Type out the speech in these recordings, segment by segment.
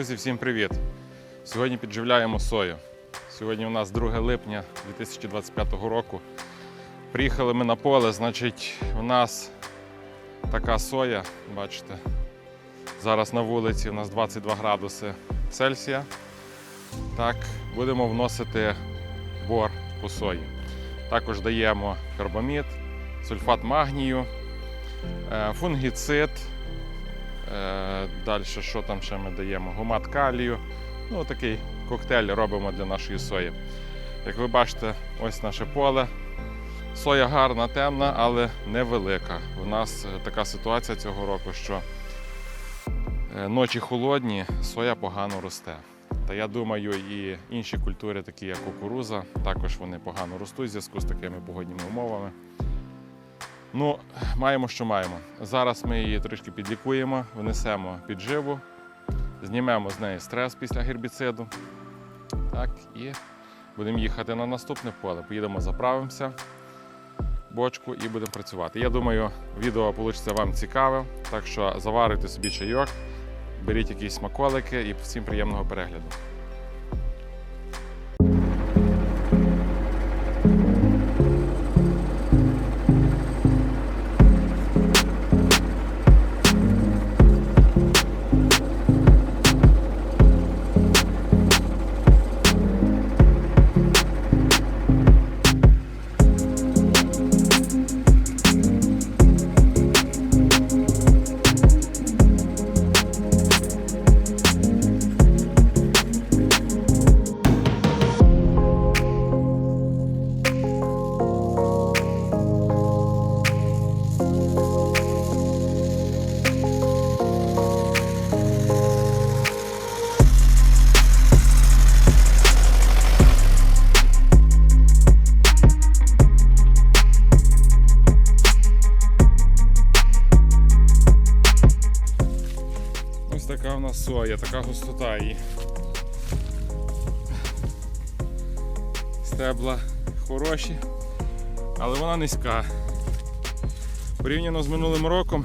Друзі, всім привіт! Сьогодні підживляємо сою. Сьогодні у нас 2 липня 2025 року. Приїхали ми на поле, значить, у нас така соя, бачите, зараз на вулиці у нас 22 градуси Цельсія. Так, будемо вносити бор по сої. Також даємо карбамід, сульфат магнію, е, фунгіцид. Е, Далі, що там ще ми даємо? Гумат калію. Ну, такий коктейль робимо для нашої сої. Як ви бачите, ось наше поле. Соя гарна, темна, але невелика. У нас е, така ситуація цього року, що е, ночі холодні, соя погано росте. Та я думаю, і інші культури, такі як кукуруза, також вони погано ростуть в зв'язку з такими погодніми умовами. Ну, маємо, що маємо. Зараз ми її трішки підлікуємо, внесемо підживу, знімемо з неї стрес після гербіциду. Так, і будемо їхати на наступне поле. Поїдемо, заправимося, бочку і будемо працювати. Я думаю, відео вийде вам цікаве, так що заварюйте собі чайок, беріть якісь смаколики і всім приємного перегляду. Така соя, така густота її. Стебла хороші, але вона низька. Порівняно з минулим роком,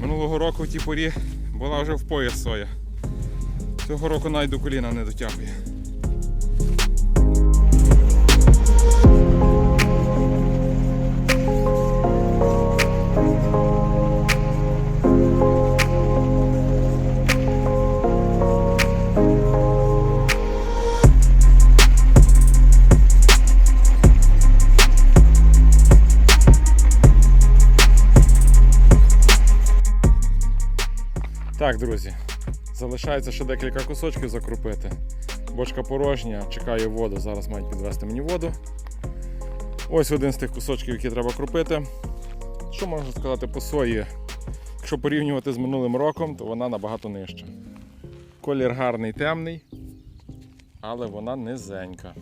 минулого року в тій порі була вже в пояс соя. Цього року навіть до коліна не дотягує. Так, друзі, залишається ще декілька кусочків закрупити. Бочка порожня, чекаю воду, зараз мають підвести мені воду. Ось один з тих кусочків, які треба крупити. Що можна сказати по сої? Якщо порівнювати з минулим роком, то вона набагато нижча. Колір гарний, темний, але вона низенька.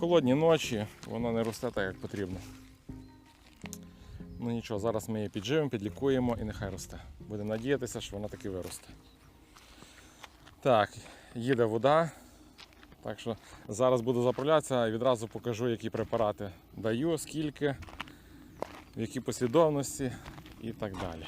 Холодні ночі, вона не росте так, як потрібно. Ну нічого, зараз ми її підживемо, підлікуємо і нехай росте. Будемо надіятися, що вона таки виросте. Так, їде вода. Так що зараз буду заправлятися і відразу покажу, які препарати даю, скільки, в якій послідовності і так далі.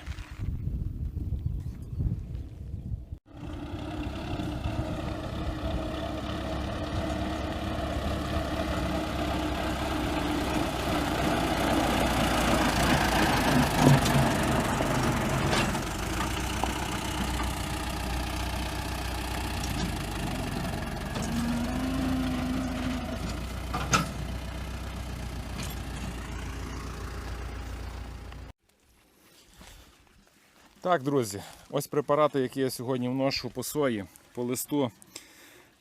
Так, друзі, ось препарати, які я сьогодні вношу по сої, по листу.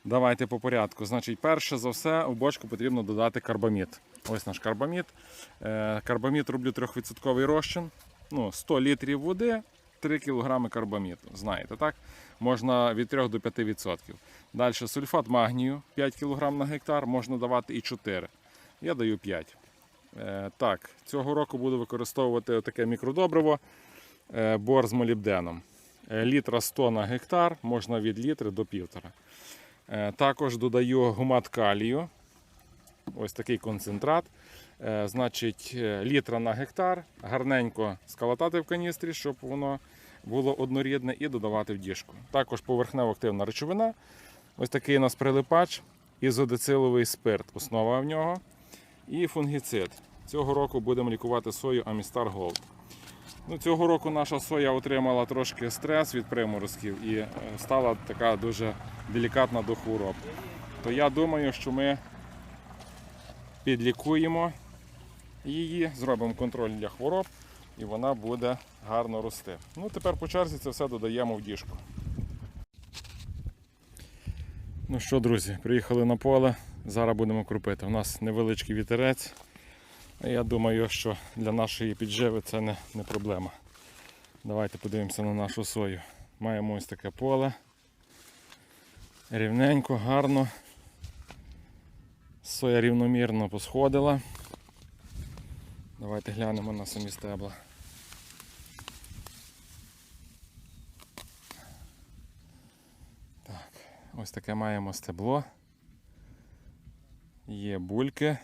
Давайте по порядку. Значить, перше за все у бочку потрібно додати карбамід. Ось наш карбамід. Е, Карбамід роблю 3% розчин. Ну, 100 літрів води, 3 кг карбаміду. Знаєте, так? Можна від 3 до 5%. Далі сульфат магнію 5 кг на гектар, можна давати і 4. Я даю 5. Е, Так, цього року буду використовувати таке мікродобриво бор з молібденом. Е, Літра 100 на гектар, можна від літри до півтора. Е, Також додаю гумат калію. Ось такий концентрат. Е, Значить, е, літра на гектар. Гарненько скалатати в каністрі, щоб воно було однорідне, і додавати в діжку. Також поверхнево активна речовина. Ось такий у нас прилипач, ізодициловий спирт, основа в нього, і фунгіцид. Цього року будемо лікувати сою Amistar Gold. Ну, цього року наша соя отримала трошки стрес від приморозків і е, стала така дуже делікатна до хвороб. То я думаю, що ми підлікуємо її, зробимо контроль для хвороб і вона буде гарно рости. Ну, тепер по черзі це все додаємо в діжку. Ну що, друзі, приїхали на поле. Зараз будемо крупити. У нас невеличкий вітерець. Я думаю, що для нашої підживи це не, не проблема. Давайте подивимося на нашу сою. Маємо ось таке поле. Рівненько, гарно. Соя рівномірно посходила. Давайте глянемо на самі стебла. Так, ось таке маємо стебло. Є бульки.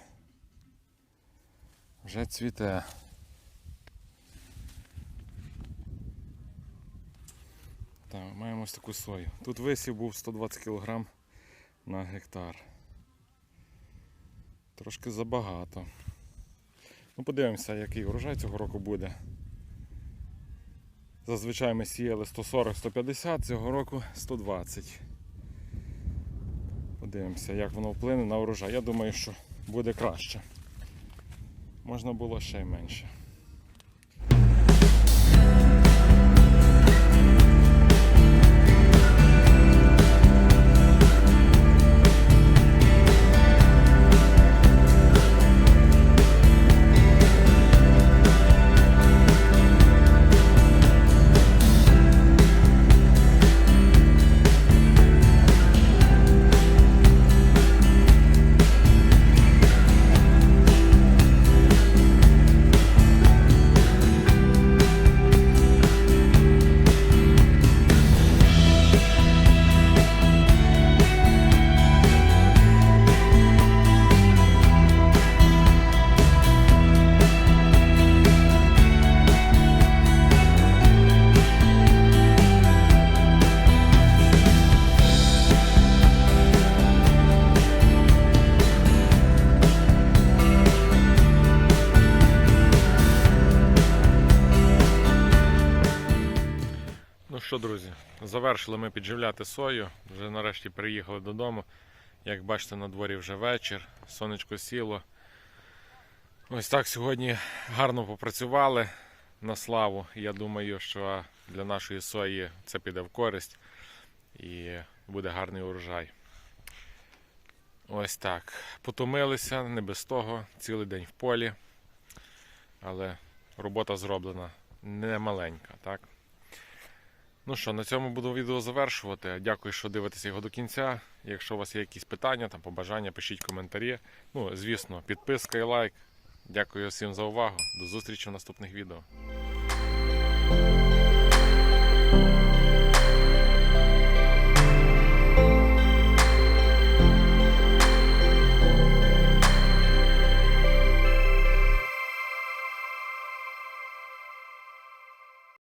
Вже цвіте. Так, маємо ось таку сою. Тут висів був 120 кг на гектар. Трошки забагато. Ну, подивимося, який урожай цього року буде. Зазвичай ми сіяли 140-150, цього року 120. Подивимося, як воно вплине на урожай. Я думаю, що буде краще. Можна було ще й менше. Завершили ми підживляти сою. Вже нарешті приїхали додому. Як бачите, на дворі вже вечір, сонечко сіло. Ось так сьогодні гарно попрацювали на славу. Я думаю, що для нашої сої це піде в користь і буде гарний урожай. Ось так. Потомилися, не без того, цілий день в полі. Але робота зроблена не маленька, так? Ну що, на цьому буду відео завершувати. Дякую, що дивитеся його до кінця. Якщо у вас є якісь питання, там побажання, пишіть коментарі. Ну, звісно, підписка і лайк. Дякую всім за увагу. До зустрічі в наступних відео.